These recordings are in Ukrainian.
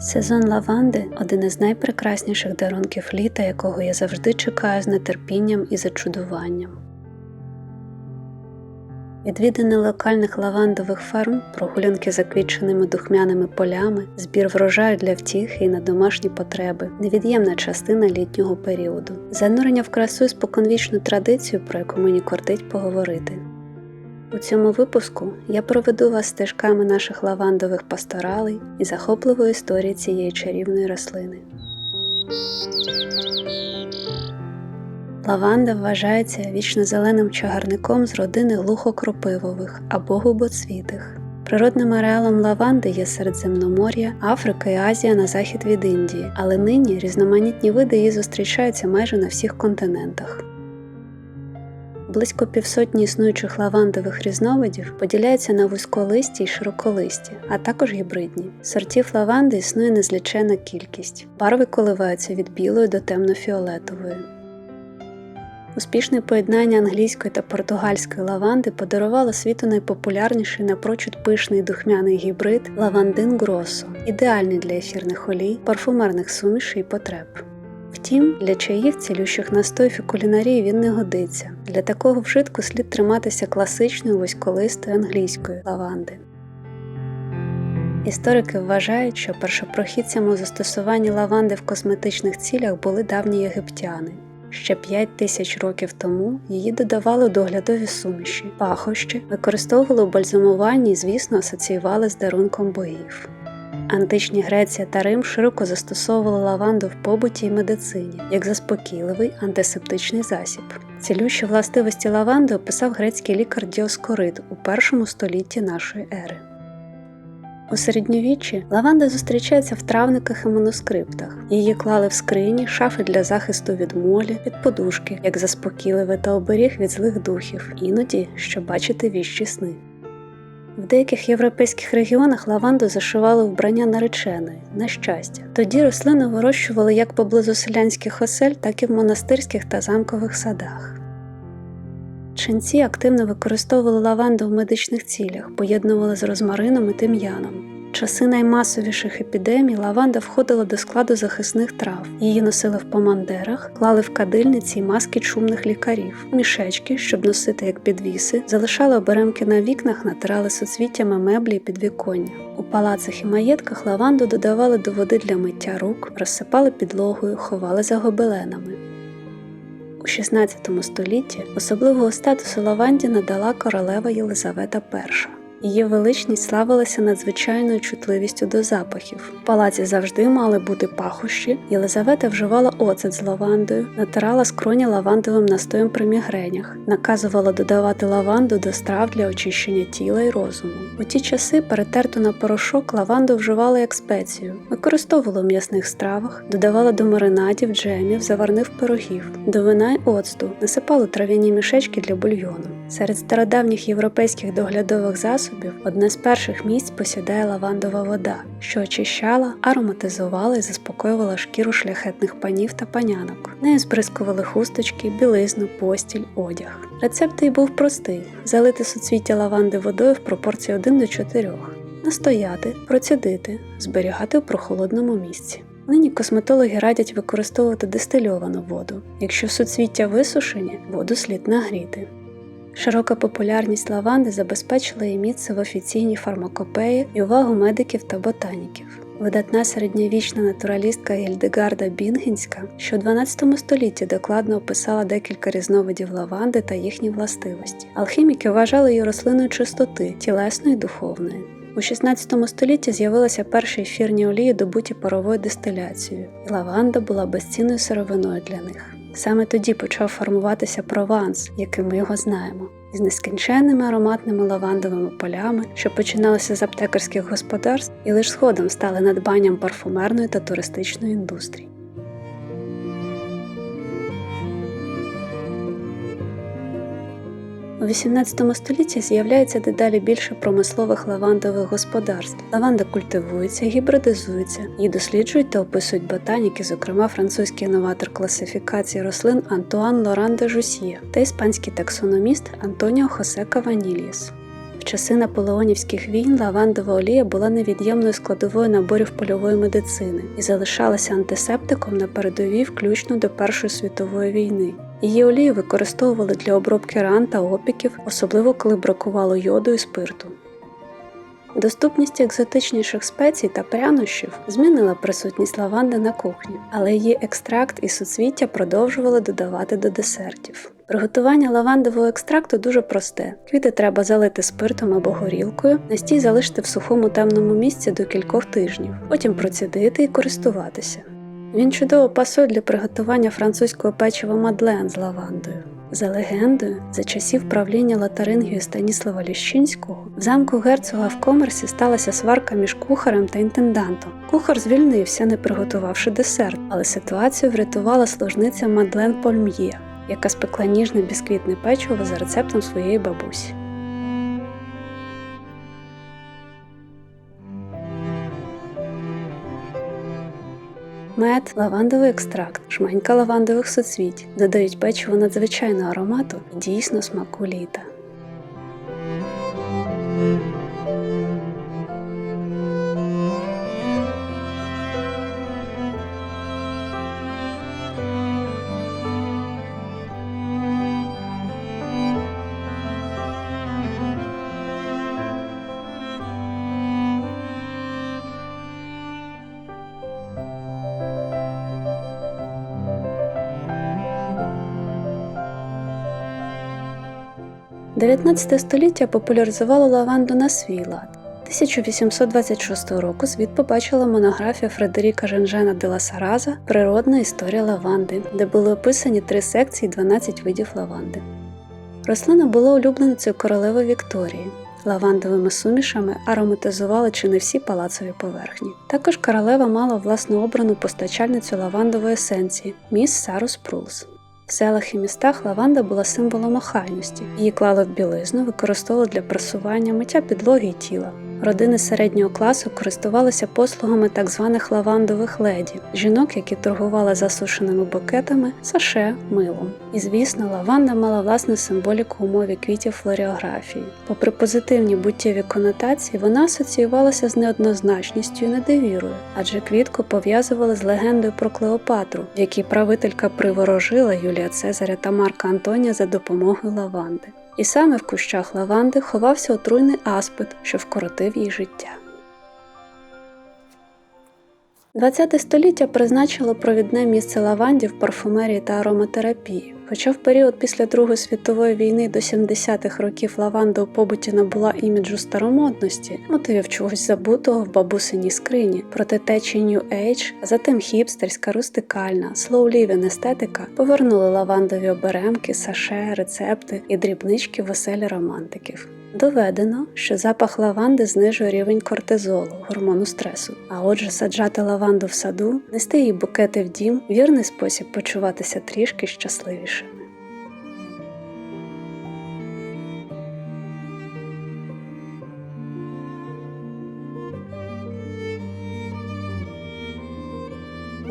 Сезон лаванди один із найпрекрасніших дарунків літа, якого я завжди чекаю з нетерпінням і зачудуванням. Відвідини локальних лавандових ферм, прогулянки заквітченими духмяними полями, збір врожаю для втіхи і на домашні потреби невід'ємна частина літнього періоду, занурення в красу і споконвічну традицію, про яку мені кортить поговорити. У цьому випуску я проведу вас стежками наших лавандових пасторалей і захопливої історії цієї чарівної рослини. Лаванда вважається вічно-зеленим чагарником з родини глухокропивових або губоцвітих. Природним ареалом лаванди є Середземномор'я, Африка і Азія на захід від Індії, але нині різноманітні види її зустрічаються майже на всіх континентах. Близько півсотні існуючих лавандових різновидів поділяються на вузьколисті й широколисті, а також гібридні. Сортів лаванди існує незлічена кількість. Барви коливаються від білої до темно-фіолетової. Успішне поєднання англійської та португальської лаванди подарувало світу найпопулярніший напрочуд пишний духмяний гібрид лавандин Гросо, ідеальний для ефірних олій, парфумерних сумішей і потреб. Втім, для чаїв, цілющих настоїв і кулінарії він не годиться. Для такого вжитку слід триматися класичної вузьколистої англійської лаванди. Історики вважають, що першопрохідцями у застосуванні лаванди в косметичних цілях були давні єгиптяни. Ще 5 тисяч років тому її додавали до доглядові суміші, пахощі, використовували у бальзамуванні і, звісно, асоціювали з дарунком богів. Античні Греція та Рим широко застосовували лаванду в побуті і медицині як заспокійливий антисептичний засіб. Цілющі властивості лаванди описав грецький лікар Діоскорид у першому столітті нашої ери. У середньовіччі лаванда зустрічається в травниках і манускриптах. Її клали в скрині, шафи для захисту від молі, під подушки, як заспокійливе та оберіг від злих духів, іноді щоб бачити віщі сни. В деяких європейських регіонах лаванду зашивали вбрання нареченої на щастя. Тоді рослину вирощували як поблизу селянських осель, так і в монастирських та замкових садах. Ченці активно використовували лаванду в медичних цілях, поєднували з розмарином і тим'яном. Часи наймасовіших епідемій лаванда входила до складу захисних трав. Її носили в помандерах, клали в кадильниці й маски чумних лікарів, мішечки, щоб носити як підвіси, залишали оберемки на вікнах, натирали соцвіттями меблі і підвіконня. У палацах і маєтках лаванду додавали до води для миття рук, розсипали підлогою, ховали за гобеленами. У XVI столітті особливого статусу лаванді надала королева Єлизавета І. Її величність славилася надзвичайною чутливістю до запахів. В палаці завжди мали бути пахощі. Єлизавета вживала оцет з лавандою, натирала скроні лавандовим настоєм при мігренях, наказувала додавати лаванду до страв для очищення тіла і розуму. У ті часи перетерту на порошок лаванду вживали як спецію, використовували в м'ясних стравах, додавала до маринадів, джемів, заварних пирогів, до вина й оцту, насипали трав'яні мішечки для бульйону. Серед стародавніх європейських доглядових засобів одне з перших місць посідає лавандова вода, що очищала, ароматизувала і заспокоювала шкіру шляхетних панів та панянок. Нею збризкували хусточки, білизну, постіль, одяг. Рецепт їй був простий: залити суцвіття лаванди водою в пропорції 1 до 4, настояти, процідити, зберігати в прохолодному місці. Нині косметологи радять використовувати дистильовану воду. Якщо суцвіття висушені, воду слід нагріти. Широка популярність лаванди забезпечила її місце в офіційній фармакопеї і увагу медиків та ботаніків. Видатна середньовічна натуралістка Гільдегарда Бінгенська, що у 12 столітті докладно описала декілька різновидів лаванди та їхні властивості. Алхіміки вважали її рослиною чистоти, тілесної і духовної. У 16 столітті з'явилися перші ефірні олії, добуті паровою дистиляцією, і лаванда була безцінною сировиною для них. Саме тоді почав формуватися прованс, яким ми його знаємо, із нескінченними ароматними лавандовими полями, що починалися з аптекарських господарств і лише згодом стали надбанням парфумерної та туристичної індустрії. У 18 столітті з'являється дедалі більше промислових лавандових господарств. Лаванда культивується, гібридизується, її досліджують та описують ботаніки, зокрема французький новатор класифікації рослин Антуан Лоран де Жусьє та іспанський таксономіст Антоніо Хосе Каванільєс. В часи наполеонівських війн лавандова олія була невід'ємною складовою наборів польової медицини і залишалася антисептиком на передовій включно до Першої світової війни. Її олію використовували для обробки ран та опіків, особливо коли бракувало йоду і спирту. Доступність екзотичніших спецій та прянощів змінила присутність лаванди на кухні, але її екстракт і суцвіття продовжували додавати до десертів. Приготування лавандового екстракту дуже просте. Квіти треба залити спиртом або горілкою, настій залишити в сухому темному місці до кількох тижнів, потім процідити і користуватися. Він чудово пасує для приготування французького печива мадлен з лавандою. За легендою, за часів правління Лотарингію Станіслава Ліщинського в замку герцога в комерсі сталася сварка між кухарем та інтендантом. Кухар звільнився, не приготувавши десерт, але ситуацію врятувала служниця Мадлен Польм'є, яка спекла ніжне бісквітне печиво за рецептом своєї бабусі. Мед, лавандовий екстракт, шманька лавандових соцвіть додають печиву надзвичайного аромату і дійсно смаку літа. XIX століття популяризувало лаванду на свій лад. 1826 року світ побачила монографія Фредеріка Женжена де ла Сараза Природна історія лаванди, де були описані три секції 12 видів лаванди. Рослина була улюбленицею королеви Вікторії. Лавандовими сумішами ароматизували чи не всі палацові поверхні. Також королева мала власну обрану постачальницю лавандової есенції міс Сару Спрулс. В селах і містах лаванда була символом охайності. Її клали в білизну, використовували для прасування, миття підлоги і тіла. Родини середнього класу користувалися послугами так званих лавандових леді жінок, які торгували засушеними букетами, саше, милом. І звісно, лаванда мала власну символіку у мові квітів флоріографії. Попри позитивні буттєві конотації, вона асоціювалася з неоднозначністю і недовірою, адже квітку пов'язували з легендою про Клеопатру, в якій правителька приворожила Юлія Цезаря та Марка Антонія за допомогою лаванди. І саме в кущах лаванди ховався отруйний аспид, що вкоротив їй життя. ХХ століття призначило провідне місце лаванді в парфумерії та ароматерапії. Хоча в період після Другої світової війни до 70-х років лаванда у побуті набула іміджу старомодності, мотивів чогось забутого в бабусиній скрині, проте течі New Age, а затим хіпстерська, рустикальна, slow-living естетика повернули лавандові оберемки, саше, рецепти і дрібнички веселі романтиків. Доведено, що запах лаванди знижує рівень кортизолу, гормону стресу. А отже, саджати лаванду в саду, нести її букети в дім вірний спосіб почуватися трішки щасливішими.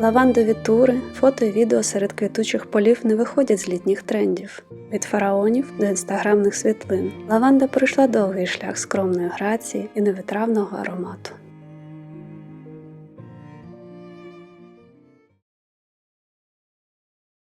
Лавандові тури, фото і відео серед квітучих полів не виходять з літніх трендів. Від фараонів до інстаграмних світлин лаванда пройшла довгий шлях скромної грації і невитравного аромату.